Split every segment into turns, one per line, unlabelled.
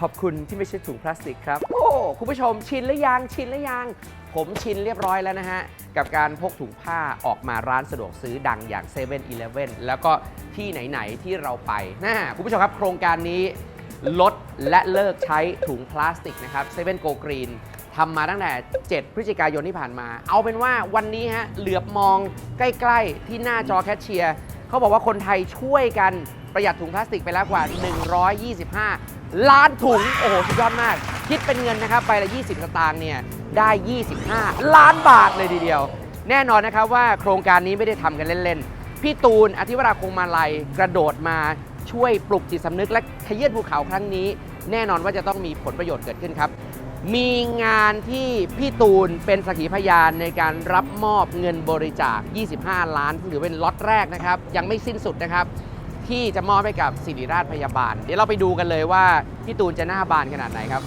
ขอบคุณที่ไม่ใช่ถุงพลาสติกครับ โอ้ คุณผู้ชมชินหรือยัง ชินหรือยัง ผมชินเรียบร้อยแล้วนะฮะ กับการพกถุงผ้าออกมาร้านสะดวกซื้อดังอย่าง7 e เ e ่ e อแล้วก็ที่ไหน ๆ ที่เราไปนะคุณผู้ชมครับโครงการนี้ลดและเลิกใช้ถุงพลาสติกนะครับเซเว่นโกกรีนทำมาตั้งแต่ 7 พฤศจิกายนที่ผ่านมา เอาเป็นว่าวันนี้ฮะ เหลือบมองใกล้ ๆ ที่หน้าจอแคชเชียร์ เขาบอกว่าคนไทยช่วยกันประหยัดถุงพลาสติกไปแล้วกว่า 125 ล้านถุง โอ้โห สุดยอดมาก คิดเป็นเงินนะครับใบละ 20 สตางค์เนี่ย ได้ 25 ล้านบาทเลยทีเดียว แน่นอนนะครับว่าโครงการนี้ไม่ได้ทำกันเล่น ๆ พี่ตูน อธิวราคงมาลัยกระโดดมาช่วยปลุกจิตสำนึกและขยื่นภูเขาครั้งนี้ แน่นอนว่าจะต้องมีผลประโยชน์เกิดขึ้นครับ มีงานที่พี่ตูนเป็นสักขีพยานในการรับมอบเงินบริจาค 25 ล้านหรือเป็นล็อตแรกนะครับ ยังไม่สิ้นสุดนะครับ ที่จะมอบให้กับศิริราชพยาบาล เดี๋ยวเราไปดูกันเลยว่าพี่ตูนจะหน้าบานขนาดไหนครับ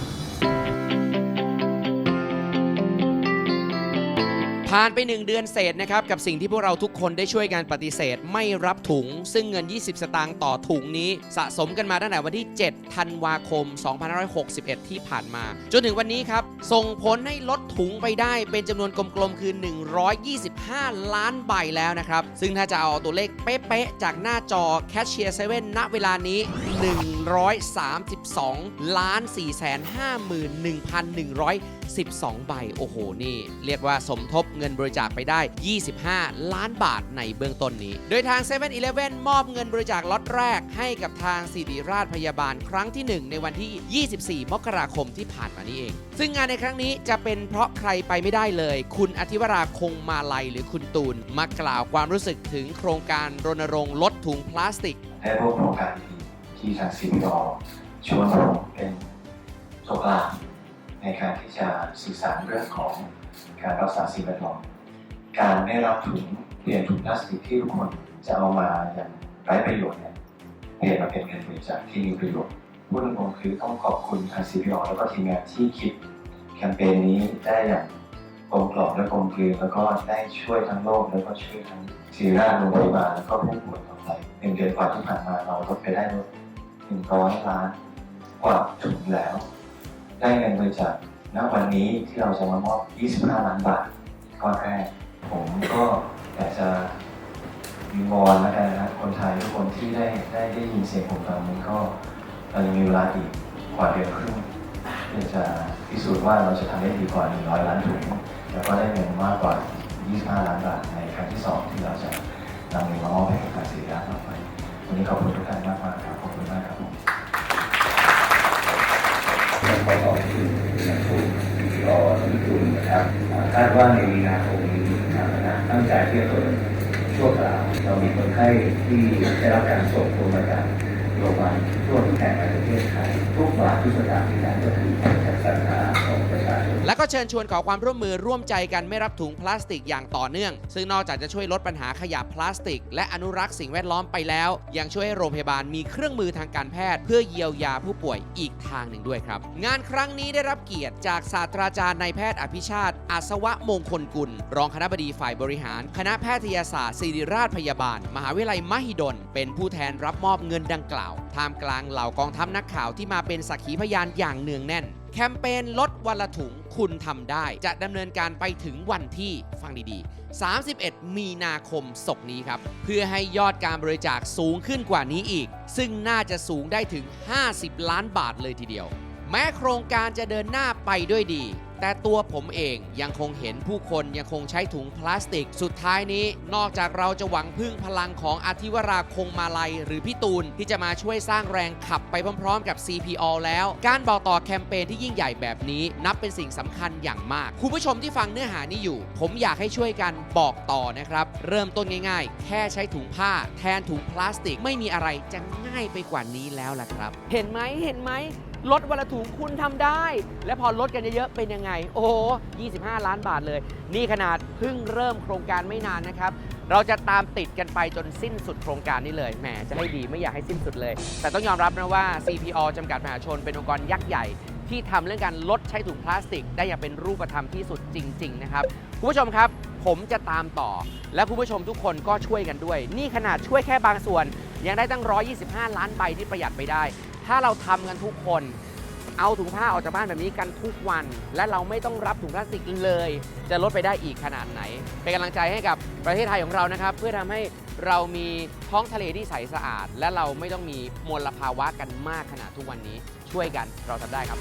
ผ่านไป 1 เดือนเศษนะครับ กับสิ่งที่พวกเราทุกคนได้ช่วยกันปฏิเสธไม่รับถุง ซึ่งเงิน 20 สตางค์ต่อถุงนี้สะสมกันมาตั้งแต่วันที่ 7 ธันวาคม 2561 ที่ผ่านมา จนถึงวันนี้ครับ ส่งผลให้ลดถุงไปได้เป็นจำนวนกลมๆ คือ 125 ล้านใบแล้วนะครับ ซึ่งถ้าจะเอาตัวเลขเป๊ะๆ จากหน้าจอแคชเชียร์เซเว่นณเวลานี้ 132 ล้าน4 5 1 1 1 2 ใบ โอ้โห นี่ เรียกว่าสมทบเงินบริจาคไปได้ 25 ล้านบาทในเบื้องต้นนี้ โดยทาง7 e เ e ่ e มอบเงินบริจาคล็อตแรกให้กับทางสิริราชพยาบาลครั้งที่ 1 ในวันที่ 24 มกราคมที่ผ่านมานี้เอง ซึ่งงานในครั้งนี้จะเป็นเพราะใครไปไม่ได้เลย คุณอธิวราคงมาลัยหรือคุณตูนมากล่าวความรู้สึกถึงโครงการรณรงค์ลดถุงพลาสติก
และร่วมโครงการที่ทางซีพีอชวนผมเป็นตัวกลาง ในการที่จะสื่อสารเรื่องของการรักษาสิ่งแวดล้อมการไม่รับถุงเปลี่ยนถุงพลาสติกที่ทุกคนจะเอามาอย่างไร้ประโยชน์เนี่ยเปลี่ยนมาเป็นเงินบริจาคที่มีประโยชน์พูดตรงๆคือต้องขอบคุณทางซีพีอแล้วก็ทีมงานที่คิดแคมเปญนี้ได้อย่างกลมกล่อมและกลมกลืนแล้วก็ได้ช่วยทั้งโลกแล้วก็ช่วยทั้งศิริราชโรงพยาบาลแล้วก็ผู้ป่วยต่อไปหนึ่งเดือนกว่าที่ผ่านมาเราลดไปได้ลดหนึ่งร้อยล้านกว่าถุงแล้ว ได้เงินบริจาคณวันนี้ที่เราจะมามอบ 25 ล้านบาทก้อนแรกผมก็อยากจะวิงวอนแล้วกันนะครับคนไทยทุกคนที่ได้ได้ได้ยินเสียงผมตอนนี้ก็เรายังมีเวลาอีกกว่าเดือนครึ่งที่จะพิสูจน์ว่าเราจะทำได้ดีกว่า 100 ล้านถุงแล้วก็ได้เงินมากกว่า 25 ล้านบาทในครั้งที่สองที่เราจะนำเงินมามอบให้กับการศิริราชต่อไปวันนี้ขอบคุณทุกท่านมากๆครับขอบคุณมากครับผม
ขออบคุณอย่างสูงต่อทุกคุนนะครับคาดว่าในมีนาคมนี้ทางคณะตั้งใจที่จะเปิดชั่วคราวเรามีคนไข้ที่ได้รับการส่งตัวมาจากโรงพยาบาลทั่วทุกแห่งในประเทศไทยทุกบาททุกสถาห์ที่นั้นก็คือ
ก็เชิญชวนขอความร่วมมือร่วมใจกันไม่รับถุงพลาสติกอย่างต่อเนื่อง ซึ่งนอกจากจะช่วยลดปัญหาขยะพลาสติก และอนุรักษ์สิ่งแวดล้อมไปแล้ว ยังช่วยให้โรงพยาบาลมีเครื่องมือทางการแพทย์ เพื่อเยียวยาผู้ป่วยอีกทางหนึ่งด้วยครับ งานครั้งนี้ได้รับเกียรติจากศาสตราจารย์นายแพทย์อภิชาติอาสวะมงคลกุล รองคณะบดีฝ่ายบริหาร คณะแพทยศาสตร์ศิริราชพยาบาล มหาวิทยาลัยมหิดล เป็นผู้แทนรับมอบเงินดังกล่าวท่ามกลางเหล่ากองทัพนักข่าวที่มาเป็นสักขีพยานอย่างเนืองแน่น แคมเปญลดวันละถุง คุณทำได้ จะดำเนินการไปถึงวันที่ฟังดีๆ 31 มีนาคมศกนี้ครับ เพื่อให้ยอดการบริจาคสูงขึ้นกว่านี้อีก ซึ่งน่าจะสูงได้ถึง 50 ล้านบาทเลยทีเดียว แม้โครงการจะเดินหน้าไปด้วยดี แต่ตัวผมเองยังคงเห็นผู้คนยังคงใช้ถุงพลาสติก สุดท้ายนี้ นอกจากเราจะหวังพึ่งพลังของอธิวราคงมาลัย หรือพี่ตูน ที่จะมาช่วยสร้างแรงขับไปพร้อมๆ กับ CPO แล้ว การบอกต่อแคมเปญที่ยิ่งใหญ่แบบนี้ นับเป็นสิ่งสำคัญอย่างมาก คุณผู้ชมที่ฟังเนื้อหานี้อยู่ ผมอยากให้ช่วยกันบอกต่อนะครับ เริ่มต้นง่าย ๆ แค่ใช้ถุงผ้า แทนถุงพลาสติกไม่มีอะไรจะง่ายไปกว่านี้แล้วล่ะครับ เห็นไหมเห็นไหม ลดวันละถุงคุณทำได้ และพอลดกันเยอะๆเป็นยังไง โอ้โห 25 ล้านบาทเลย นี่ขนาดเพิ่งเริ่มโครงการไม่นานนะครับ เราจะตามติดกันไปจนสิ้นสุดโครงการนี้เลย แหม จะให้ดีไม่อยากให้สิ้นสุดเลย แต่ต้องยอมรับนะว่า CPO จำกัดมหาชนเป็นองค์กรยักษ์ใหญ่ที่ทำเรื่องการลดใช้ถุงพลาสติก ได้อย่างเป็นรูปธรรมที่สุดจริง ๆ นะครับคุณผู้ชมครับ ผมจะตามต่อ และคุณผู้ชมทุกคนก็ช่วยกันด้วย นี่ขนาดช่วยแค่บางส่วน ยังได้ตั้ง 125 ล้านใบที่ประหยัดไปได้ ถ้าเราทำกันทุกคน เอาถุงผ้าออกจากบ้านแบบนี้กันทุกวัน และเราไม่ต้องรับถุงพลาสติกเลย จะลดไปได้อีกขนาดไหน เป็นกำลังใจให้กับประเทศไทยของเรานะครับ เพื่อทำให้เรามีท้องทะเลที่ใสสะอาด และเราไม่ต้องมีมลภาวะกันมากขนาดทุกวันนี้ ช่วยกันเราทำได้ครับ